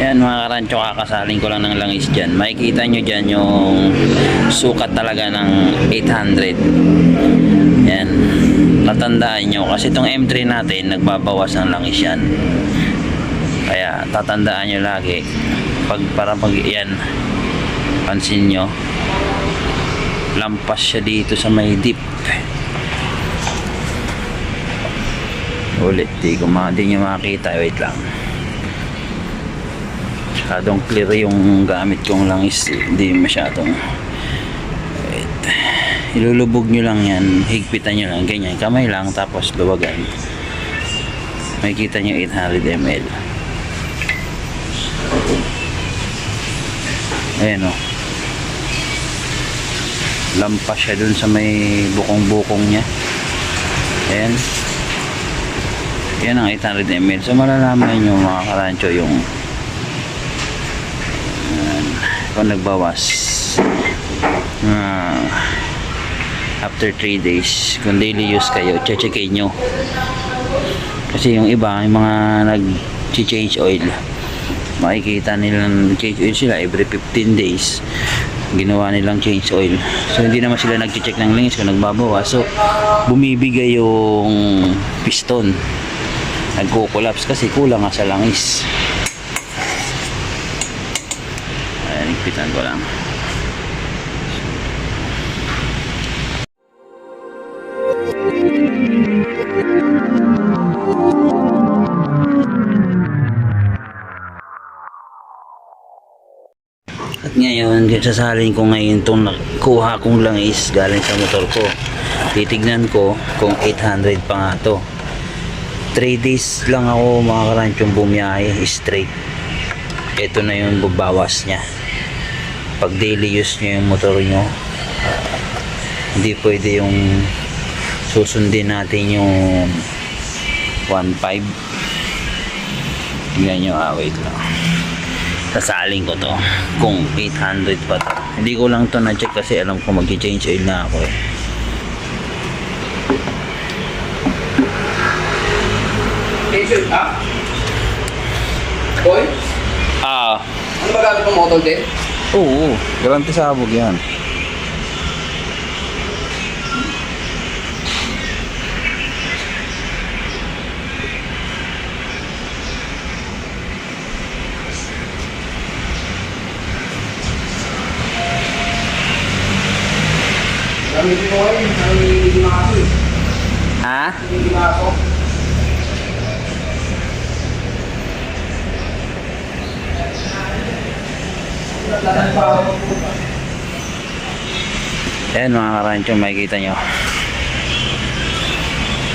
Ayan mga karancho, kakasaling ko lang ng langis dyan. Makikita nyo dyan yung sukat talaga ng 800. Ayan. Tatandaan nyo kasi itong M3 natin nagbabawas ng langis yan. Kaya tatandaan nyo lagi pag para pag yan pansin nyo lampas siya dito sa may dip ulit di ko ma di nyo makita wait lang masyadong clear yung gamit kong langis. Hindi masyadong wait ilulubog nyo lang yan higpitan nyo lang ganyan. Kamay lang tapos luwagan. Makikita nyo 800 ml ayan o lampas siya dun sa may bukong-bukong niya. Ayan. Yan ang 800 ml so malalaman nyo mga karancho yung kung nagbawas. Ah, after 3 days kung daily use kayo checkin nyo. Kasi yung iba yung mga nag change oil makikita nilang change oil sila every 15 days. Ginawa nilang change oil. So hindi naman sila nag-check ng langis kung nagbabawas. So bumibigay yung piston. Nagko-collapse kasi kulang nga sa langis higpitan ko lang At ngayon, sasalin ko ngayon itong nakuha kong langis galing sa motor ko. Titignan ko kung 800 pa nga to. 3 days lang ako mga karansyong bumiyahe straight. Ito na yung babawas niya. Pag daily use nyo yung motor nyo, hindi pwede yung susundin natin yung 1.5. Tingnan nyo, ah, wait lang. Sasaling ko to. Kung 800 pa to. Hindi ko lang to na-check kasi alam ko mag-change oil na ako eh. Jason, ha? Boy, ah. Ano ba gamit ng motor din? Oo garanti sabog yan. Ha? Hindi makaso. Lahat pa ako. Ayan mga karancho makikita nyo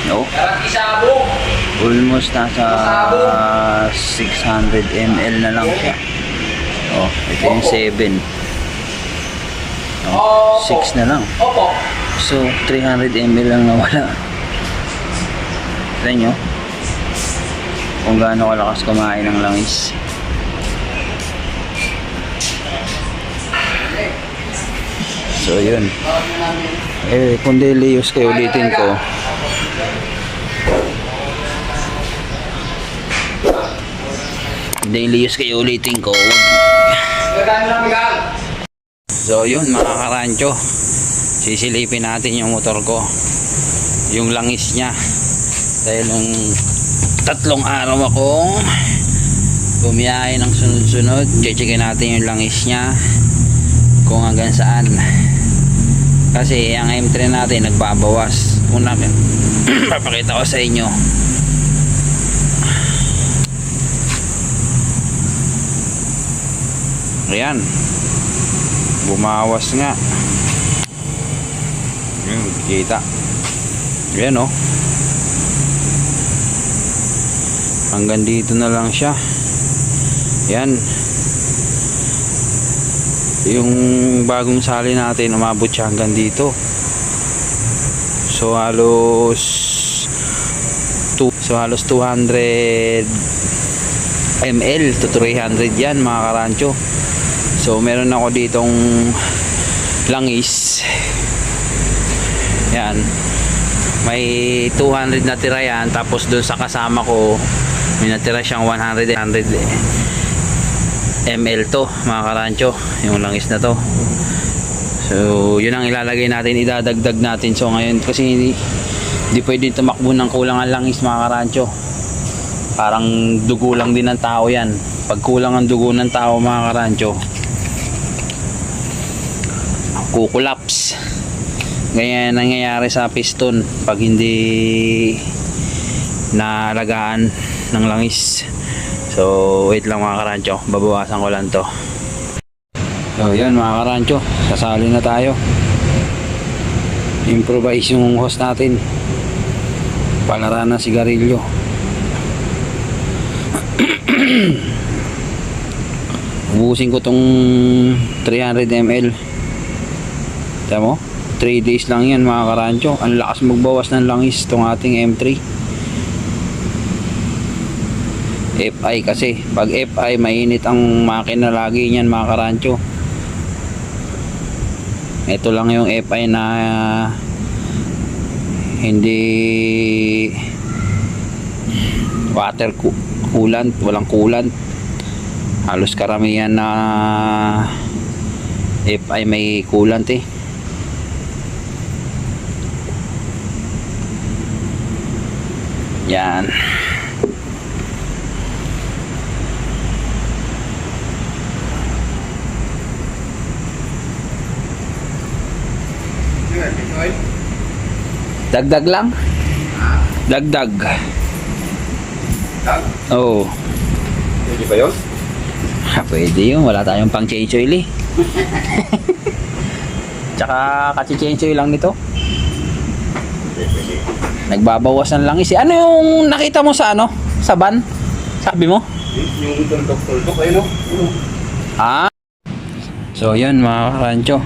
no? Almost nasa 600 ml na lang siya oh ito yung 7 oh, 6 na lang. So, 300 ml lang nawala. Tignan nyo. Kung gaano kalakas kumain ng langis. So, yun. Eh, kung daily use kayo, ulitin ko. Daily use kayo, ulitin ko. So yun mga karancho Sisilipin natin yung motor ko Yung langis niya Dahil nung tatlong araw akong Bumiyahe ng sunod-sunod Checkin natin yung langis niya Kung hanggang saan. Kasi ang M3 natin nagbabawas. Una Papakita ko sa inyo. Ayan. Bumawas nga. Yun kita. Yan oh. Hanggang dito na lang siya. Yan yung bagong sali natin umabot siya hanggang dito so halos two, so halos 200 ml to 300 yan mga karancho So meron ako ditong langis. Yan. May 200 na tira yan tapos doon sa kasama ko may natira siyang 100 100 eh. Ml to mga karancho. Yung langis na to. So yun ang ilalagay natin idadagdag natin. So ngayon kasi hindi, hindi pwede tumakbo ng kulang ang langis mga karancho. Parang dugo lang din ng tao yan. Pag kulang ang dugo ng tao mga karancho kukulaps ganyan nangyayari sa piston pag hindi nalagaan ng langis so wait lang mga karancho. Babawasan ko lang to. So yun mga karancho. Sasali na tayo. Improvise yung host natin. Palara ng sigarilyo. Ubusin ko tong 300 ml Tama? Mo? 3 days lang yan mga karancho. Ang lakas magbawas ng langis itong ating M3. FI kasi. Pag FI, mainit ang makina lagi niyan mga karancho. Ito lang yung FI na hindi water coolant, walang coolant. Halos karamihan na FI may coolant eh. Yan. Dagdag lang. Dagdag. Oo. Oh. Pwede ba yun? Ha, pwede yun. Wala tayong pang oil eh. Tsaka oil lang nito. Pwede, pwede. Nagbabawas ng langis eh. Ano yung nakita mo sa ano? Sa van? Sabi mo? Yung tuldok-tuldok, ayun o. Ano? Ah. So yun mga karancho.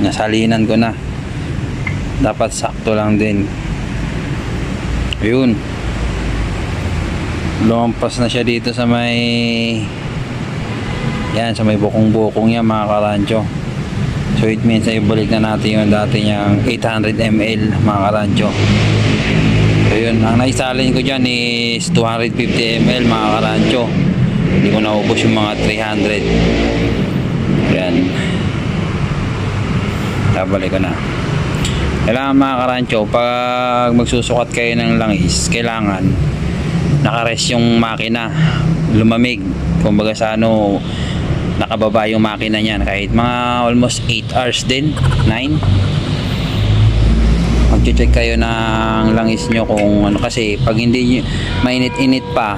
Nasalinan ko na. Dapat sakto lang din. Ayun. Lumampas na siya dito sa may yan sa may bukong-bukong yan mga karancho. So it means ay balik na natin yung dati niyang 800 ml mga karancho. So yun, ang naisalin ko dyan is 250 ml mga karancho. Hindi ko naubos yung mga 300. Yan. Babalik ko na. Kailangan mga karancho, pag magsusukat kayo ng langis, kailangan nakares yung makina. Lumamig. Kumbaga sa ano, nakababa yung makina niyan. Kahit mga almost 8 hours din, 9 mag-check kayo ng langis nyo kung ano kasi pag hindi mainit-init pa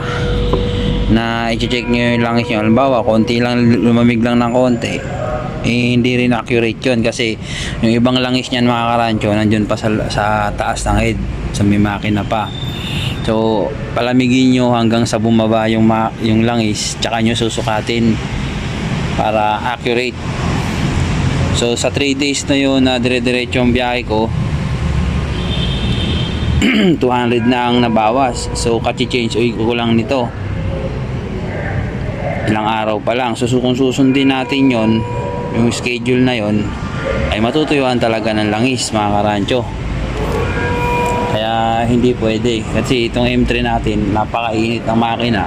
na i-check nyo yung langis nyo halimbawa konti lang lumamig lang ng konti eh, hindi rin accurate yun kasi yung ibang langis niyan mga karancho nandun pa sa, sa taas ng head sa may makina pa so palamigin nyo hanggang sa bumaba yung, ma- yung langis tsaka nyo susukatin para accurate so sa 3 days na yun na dire-diretso yung biyahe ko 200 na ang nabawas. So, kasi-change oil ko lang nito. Ilang araw pa lang. So, kung susundin natin yon yung schedule na yon ay matutuyuan talaga ng langis, mga karancho. Kaya, hindi pwede. Kasi itong M3 natin, napakainit ng makina.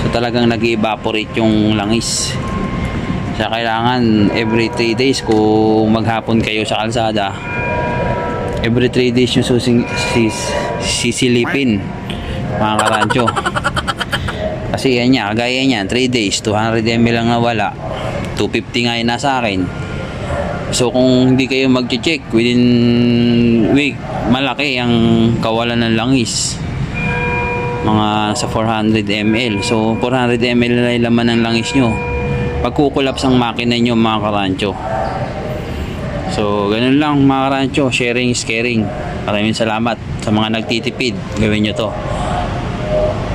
So, talagang nag evaporate yung langis. Kaya kailangan every 3 days kung maghapon kayo sa kalsada, every 3 days yung susing sis, sisilipin mga karancho kasi yan niya kagaya niyan 3 days 200 ml lang nawala 250 nga yun nasa akin so kung hindi kayo mag-check within week malaki ang kawalan ng langis mga sa 400 ml so 400 ml na laman ng langis nyo pagkukulaps ang makina nyo mga karancho So, ganun lang mga karancho, sharing is caring. Maraming salamat sa mga nagtitipid. Gawin nyo to.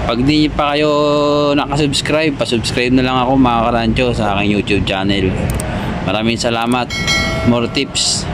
Pag di pa kayo nakasubscribe, pasubscribe na lang ako mga karancho sa aking YouTube channel. Maraming salamat. More tips.